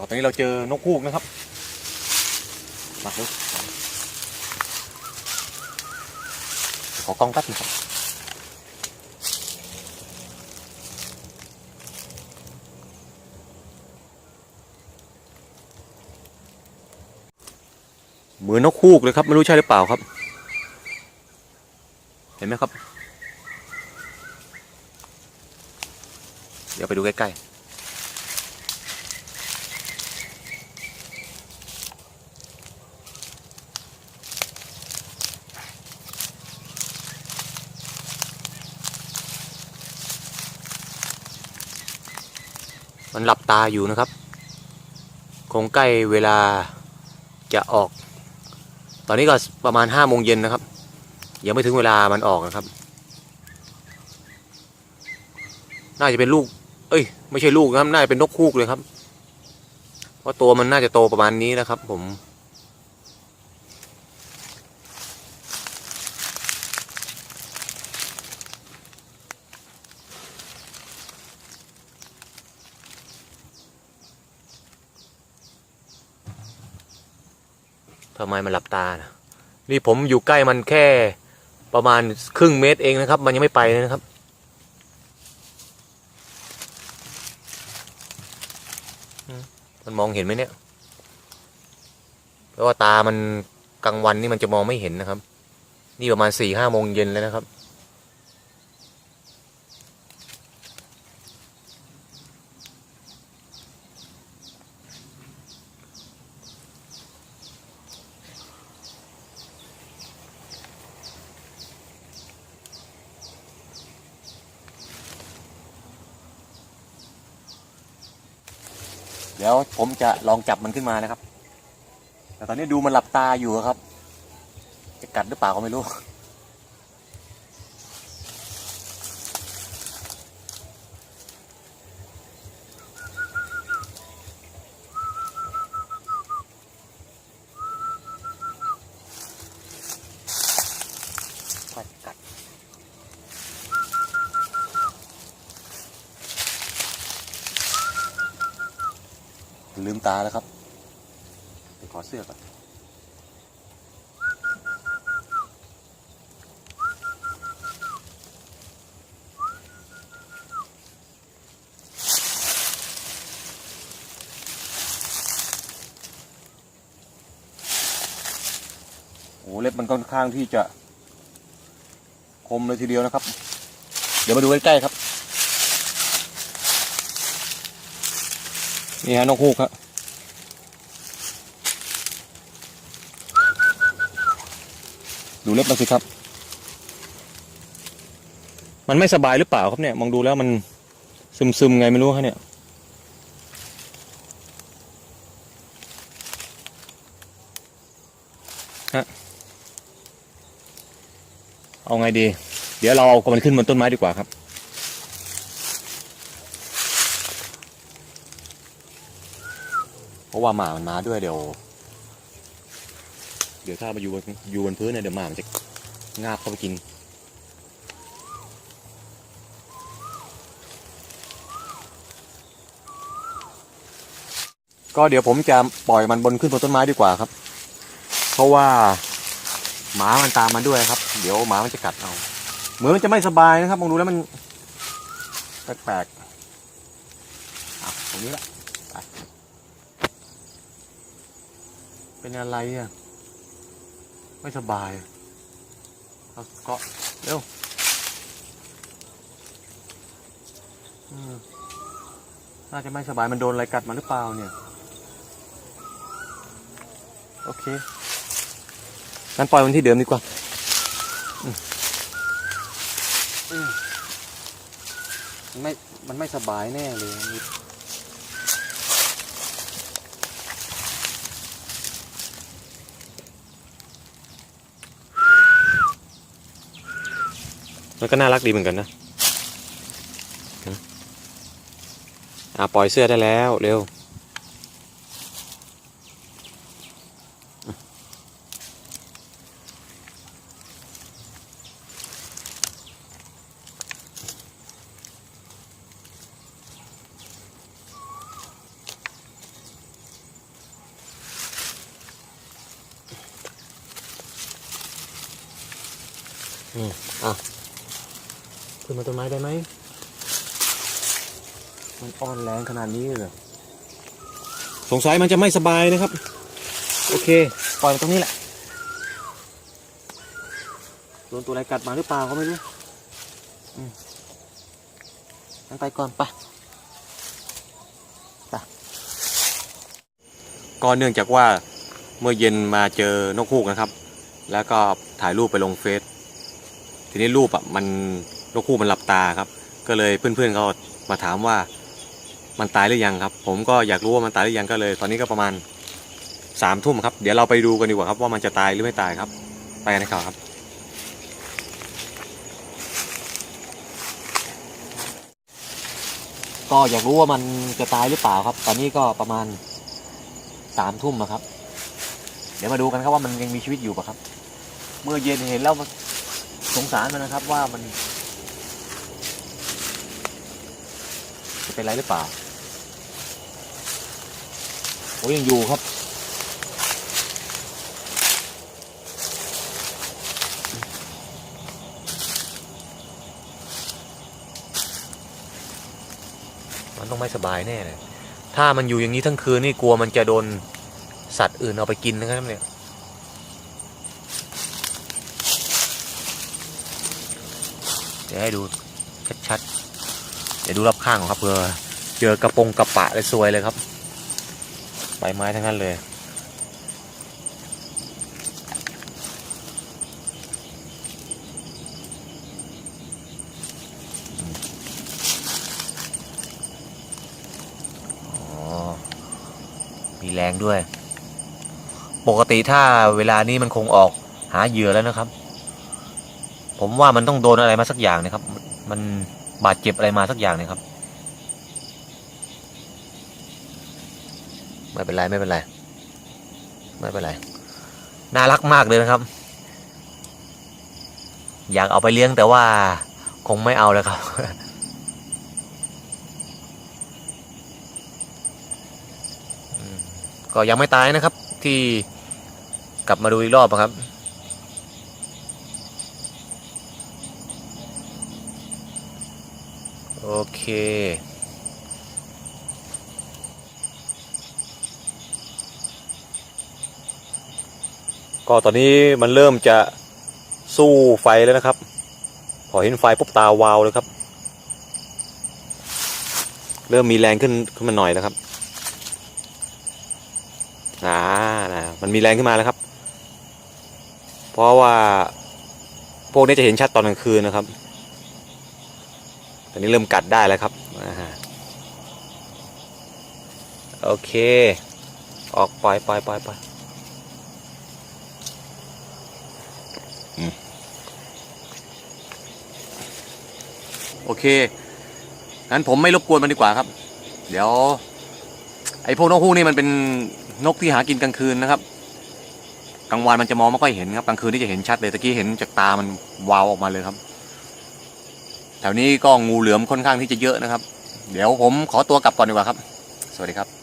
ก็ตอนนี้เราเจอนกฮูกนะครับมาเลยขอกล้องแป๊บนึงครับเหมือนนกฮูกเลยครับ ไม่รู้ใช่หรือเปล่าครับ เห็นไหมครับ เดี๋ยวไปดูใกล้ ๆ มันหลับตาอยู่นะครับ คงใกล้เวลาจะออก ตอนนี้ก็ประมาณห้าโมงเย็นนะครับ ยังไม่ถึงเวลามันออกนะครับ น่าจะเป็นลูก เอ้ย ไม่ใช่ลูกนะครับ น่าจะเป็นนกคูกเลยครับ เพราะตัวมันน่าจะโตประมาณนี้นะครับ ผม ทำไมมันหลับตานะนี่ผมอยู่ใกล้มันแค่ประมาณครึ่งเมตรเองนะครับ มันยังไม่ไปเลยนะครับ มันมองเห็นไหมเนี่ย เพราะว่าตามันกลางวันนี่มันจะมองไม่เห็นนะครับ นี่ประมาณสี่ห้าโมงเย็นแล้วนะครับ เดี๋ยวผมจะลองจับมันขึ้นมานะครับ แต่ตอนนี้ดูมันหลับตาอยู่ครับ จะกัดหรือเปล่าก็ไม่รู้ ลืมตาแล้วครับไปขอเสื้อก่อนโอ้เล็บมันค่อนข้างที่จะคมเลยทีเดียวนะครับ เดี๋ยวมาดูใกล้ๆครับ นี่ฮะนกฮูกครับดูเล็บมันสิครับ มันไม่สบายหรือเปล่าครับเนี่ย มองดูแล้วมันซึมๆไงไม่รู้ครับเนี่ยฮะเอาไงดี เดี๋ยวเราเอามันขึ้นบนต้นไม้ดีกว่าครับ เพราะว่าหมามันมาด้วยเดี๋ยว เดี๋ยวถ้ามาอยู่บนอยู่บนพื้นเนี่ยเดี๋ยวหมามันจะงาบเข้าไปกิน ก็เดี๋ยวผมจะปล่อยมันบนขึ้นบนต้นไม้ดีกว่าครับ เพราะว่าหมามันตามมาด้วยครับ เดี๋ยวหมามันจะกัดเอา เหมือนมันจะไม่สบายนะครับมองดูแล้วมันแปลกๆอะตรงนี้ละ เป็นอะไรอะ ไม่สบายเอาเกาะเร็วอืมน่าจะไม่สบายมันโดนอะไรกัดมาหรือเปล่าเนี่ย โอเคงั้นปล่อยมันที่เดิมดีกว่าอืมอืมมันไม่ มันไม่สบายแน่เลย มันก็น่ารักดีเหมือนกันนะอ่าปล่อยเสื้อได้แล้วเร็วอืมอะ ขึ้นมาต้นไม้ได้ไหม มันอ่อนแรงขนาดนี้เลยเหรอสงสัยมันจะไม่สบายนะครับ โอเค ปล่อยมันตรงนี้แหละโดนตัวอะไรกัดมาหรือเปล่าก็ไม่รู้อืมตั้งไปก่อนไปไปก็เนื่องจากว่าเมื่อเย็นมาเจอนกฮูกนะครับ แล้วก็ถ่ายรูปไปลงเฟซทีนี้รูปอะมัน นกฮูกมันหลับตาครับ ก็เลยเพื่อนๆเขามาถามว่ามันตายหรือยังครับ ผมก็อยากรู้ว่ามันตายหรือยังก็เลย ตอนนี้ก็ประมาณสามทุ่มครับ เดี๋ยวเราไปดูกันดีกว่าครับว่ามันจะตายหรือไม่ตายครับ ไปกันนะครับครับก็อยากรู้ว่ามันจะตายหรือเปล่าครับ ตอนนี้ก็ประมาณสามทุ่มอะครับ เดี๋ยวมาดูกันครับว่ามันยังมีชีวิตอยู่ปะครับ เมื่อเย็นเห็นแล้วสงสารมันนะครับว่ามัน จะเป็นไรหรือเปล่าโอ้ยยังอยู่ครับ มันต้องไม่สบายแน่เลยถ้ามันอยู่อย่างนี้ทั้งคืนนี่กลัวมันจะโดนสัตว์อื่นเอาไปกินนะครับเนี่ยเดี๋ยวให้ดูชัดๆ ดี๋ยวดูรอบข้างก่อนครับเผื่อเจอกระปงกระปะเลยซวยเลยครับ ใบไม้ทั้งนั้นเลยอ๋อมีแรงด้วย ปกติถ้าเวลานี้มันคงออกหาเหยื่อแล้วนะครับ ผมว่ามันต้องโดนอะไรมาสักอย่างนะครับ มัน บาดเจ็บอะไรมาสักอย่างนะครับ ไม่เป็นไรไม่เป็นไรไม่เป็นไรน่ารักมากเลยนะครับ อยากเอาไปเลี้ยงแต่ว่าคงไม่เอาแล้วครับอืมก็ยังไม่ตายนะครับ ที่กลับมาดูอีกรอบอะครับ โอเคก็ตอนนี้มันเริ่มจะสู้ไฟแล้วนะครับ พอเห็นไฟปุ๊บตาวาวเลยครับ เริ่มมีแรงขึ้นขึ้นมาหน่อยแล้วครับอ่านะมันมีแรงขึ้นมาแล้วครับ เพราะว่าพวกนี้จะเห็นชัดตอนกลางคืนนะครับ อนนี้เริ่มกัดได้แล้วครับอโอเค ออกปล่อยปล่อยปล่อยปล่อยโอเค งั้นผมไม่รบกวนมันดีกว่าครับ เดี๋ยว ไอ้พวกนกฮูกนี่มันเป็นนกที่หากินกลางคืนนะครับ กลางวันมันจะมองไม่ค่อยเห็นครับ กลางคืนที่จะเห็นชัดเลย ตะกี้เห็นจากตามันวาวออกมาเลยครับ แถวนี้ก็งูเหลือมค่อนข้างที่จะเยอะนะครับ เดี๋ยวผมขอตัวกลับก่อนดีกว่าครับ สวัสดีครับ